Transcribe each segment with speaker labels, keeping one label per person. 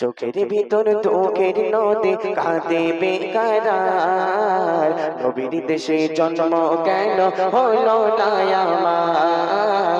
Speaker 1: চোখের ভিতর দুঃখের নদী কাঁদে বেকার। নবীর দেশে জন্ম কেন হলো না আমার?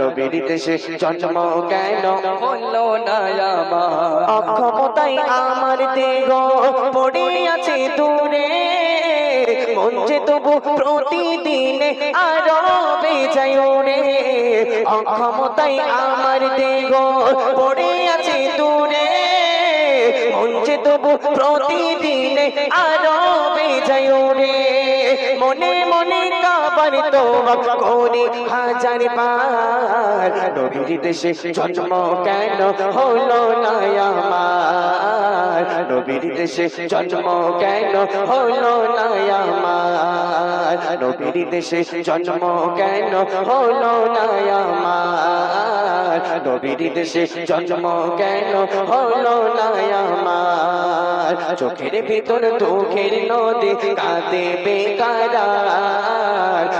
Speaker 1: নবীর দেশে জন্ম কেন হলো না আমার? অক্ষমতাই আমার দেহ পড়ে আছে দূরে। মন যে তবু প্রতিদিন আরও বেজায় রে অক্ষমতাই আমার দেহ পড়ে আছে দূরে। মন তবু প্রতিদিন আরও বেজায় রে কাবার তো করি হাজার বার। নবীর দেশে জন্ম কেন হলো না আমার? নবীর দেশে জন্ম কেন হলো না আমার? নবীর দেশে জন্ম কেন হলো না আমার? নবীর দেশে জন্ম কেন হলো না আমার? চোখের ভিতর দুঃখের নদী কাঁদে বেকারার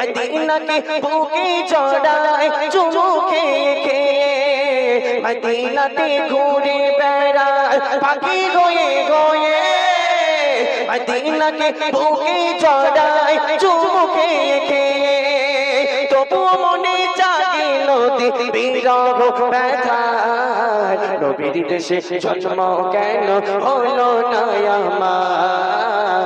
Speaker 1: মদিনাকে বুকে চড়ায় চুমু খেয়ে মদিনাতে ঘুরে বেড়ায় পাখি গয়ে গয়ে। মদিনাকে বুকে চড়ায়, চুমু খেয়ে তবুও মনে জাগে নদী, বিরহ ব্যথার নবীর দেশে জন্ম কেন হলো না আমার?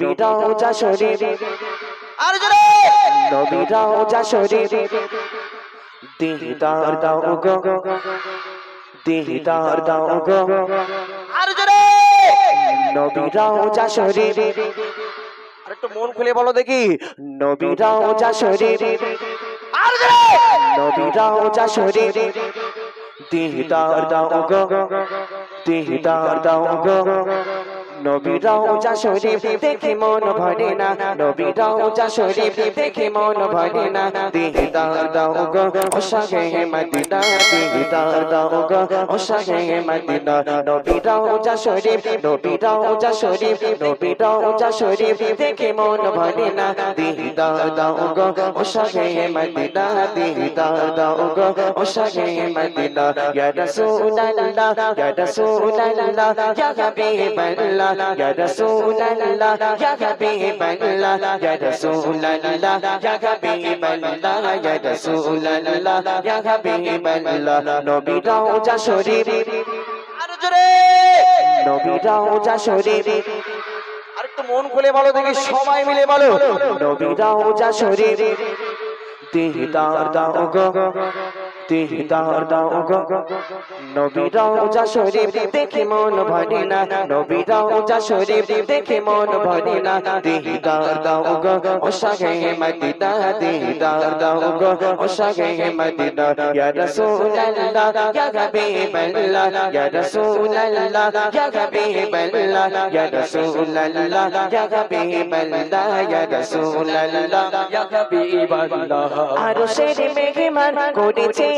Speaker 1: আমার নবীরাও যা শরীর
Speaker 2: আর জোরে
Speaker 1: নবীরাও যা শরীর দিদার দাও গো দিদার দাও গো
Speaker 2: আর জোরে
Speaker 1: নবীরাও যা শরীর
Speaker 2: আর একটু মন খুলে বলো দেখি
Speaker 1: নবীরাও যা শরীর
Speaker 2: আর জোরে
Speaker 1: নবীরাও যা শরীর দিদার দাও গো দিদার দাও গো নবী রওজা শরীফ দেখে মন ভরে না নবী রওজা শরীফ দেখে মন ভরে না দিদার দাও গো ও সাগে মদিনা দিদার দাও গো ও সাগে মদিনা নবী রওজা শরীফ নবী রওজা শরীফ নবী রওজা শরীফ দেখে মন ভরে না দিদার দাও গো ও সাগে মদিনা দিদার দাও গো ও সাগে মদিনা ইয়া রাসূলুল্লাহ ইয়া রাসূলুল্লাহ ইয়া হাবিবাল্লাহ ইয়া রাসূলুল্লাহ ইয়া হাবিবাল্লাহ ইয়া রাসূলুল্লাহ ইয়া হাবিবাল্লাহ ইয়া রাসূলুল্লাহ ইয়া হাবিবাল্লাহ নবী রওজা শরীফ
Speaker 2: আর জোরে!
Speaker 1: নবী রওজা শরীফ
Speaker 2: আর একটু মন খুলে বলো দেখি সবাই মিলে বলো।
Speaker 1: নবী রওজা শরীফ দিদার দাও গো। দিদার দাও গো। নবী রওজা শরীফ, দেখে মন ভরে না। নবী রওজা শরীফ, দেখে মন ভরে না। দিদার দাও গো, ও সাগে মদিনা, দিদার দাও গো, ও সাগে মদিনা। ইয়া রাসূলুল্লাহ, ইয়া হাবিবাল্লাহ, ইয়া রাসূলুল্লাহ, ইয়া হাবিবাল্লাহ, ইয়া রাসূলুল্লাহ, ইয়া হাবিবাল্লাহ, ইয়া রাসূলুল্লাহ, ইয়া হাবিবাল্লাহ। আরশের মেহমান করেছে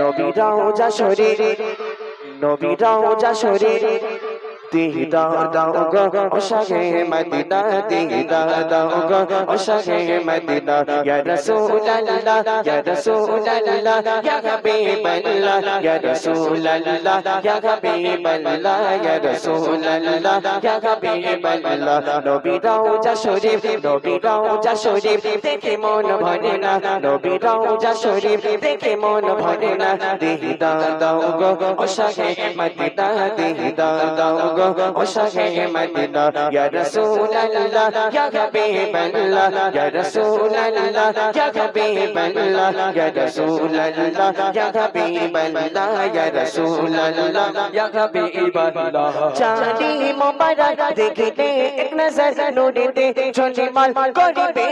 Speaker 1: নবী যা শরীর নবীরাও যা শরীর। দিদার দাও গো ও সাগে মদিনা দিদার দাও গো ও সাগে মদিনা ইয়া রাসূলুল্লাহ ইয়া রাসূলুল্লাহ ইয়া হাবিবাল্লাহ ইয়া রাসূলুল্লাহ ইয়া হাবিবাল্লাহ ইয়া রাসূলুল্লাহ ইয়া হাবিবাল্লাহ নবী রওজা শরীফ নবী রওজা শরীফ দেখে মন ভরে না নবী রওজা শরীফ দেখে মন ভরে না দিদার দাও গো ও সাগে মদিনা দিদার দাও গো ও সাগে মদিনা, ইয়া রাসূলুল্লাহ, ইয়া হাবিবাল্লাহ, ইয়া রাসূলুল্লাহ, ইয়া হাবিবাল্লাহ, ইয়া রাসূলুল্লাহ, ইয়া হাবিবাল্লাহ, ইয়া রাসূলুল্লাহ, ইয়া হাবিবাল্লাহ। চাঁদি মোবারক দেখিতে এক নজর নুরেতে, ঝলমল করিবে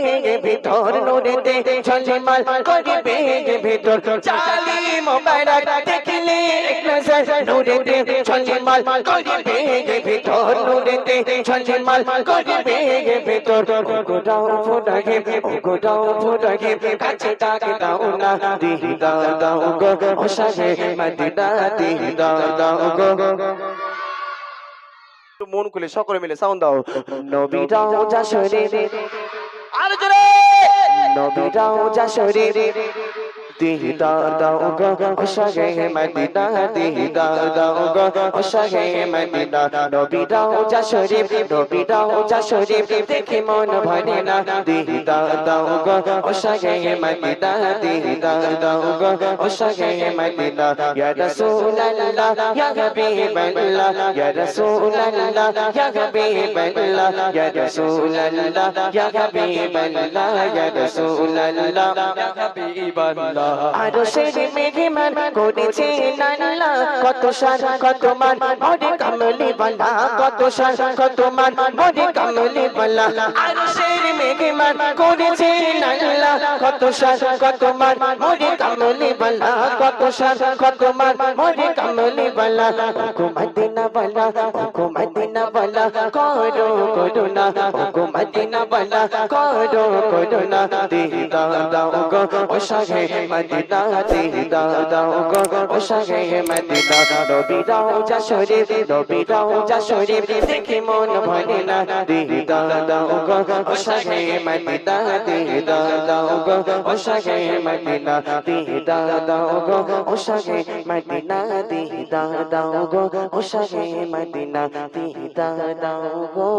Speaker 1: ভিতর নুরেতে, ঝলমল করিবে ভিতর। চাঁদি মোবারক দেখিলে এক নজর নুরেতে, ঝলমল করিবে ভিতর নুরেতে ঝলমল করিবে ভিতর গোটাও ফোটাকে গোটাও ফোটাকে কাছে তাকে দাও না দিদা দাও গো ও সাহে মদিনা দিদা দাও গো।
Speaker 2: মন খুলে সকলে মিলে সাউন্ড দাও।
Speaker 1: নবী রওজা শরীফ
Speaker 2: আর জোরে!
Speaker 1: নবী রওজা শরীফ দিদার দাও গো ও সাগে মদিনা দিদার দাও গো ও সাগে মদিনা নবী রওজা শরীফ নবী রওজা শরীফ দেখে মন ভরে না দিদার দাও গো ও সাগে মদিনা দিদার দাও গো ও সাগে মদিনা ইয়া রাসূলুল্লাহ ইয়া হাবিবাল্লাহ ইয়া রাসূলুল্লাহ ইয়া হাবিবাল্লাহ ইয়া রাসূলুল্লাহ ইয়া হাবিবাল্লাহ ইয়া রাসূলুল্লাহ ইয়া হাবিবাল্লাহ আরশের মেঘমান করেছে নাল্লা কত সার, কত মান, মোরে কামলি বালা, কত সার, কত মান, মোরে কমলি বালা। আরশের মেঘমান করেছে নাল্লা, কত শান কত মান মোরে কমলি বালা, কত শান কত মান মোরে কমলি বালা। ওগো মদিনা বালা, ওগো মদিনা বালা, করো করুণা, ওগো মদিনা বালা, করো দিদা দাও গো, ও সাগে মদিনা দিদা গো, ও সাগে মদিনা। নবী রওজা শরীফ, নবী রওজা শরীফ, দেখে মন ভরে না। দিদা গো, ও সাগে মদিনা দিদা দাও গো ও সাগে মদিনা দিদা দাও গো ও সাগে মদিনা দিদা দাও গো ও সাগে মদিনা দিদা দাও গো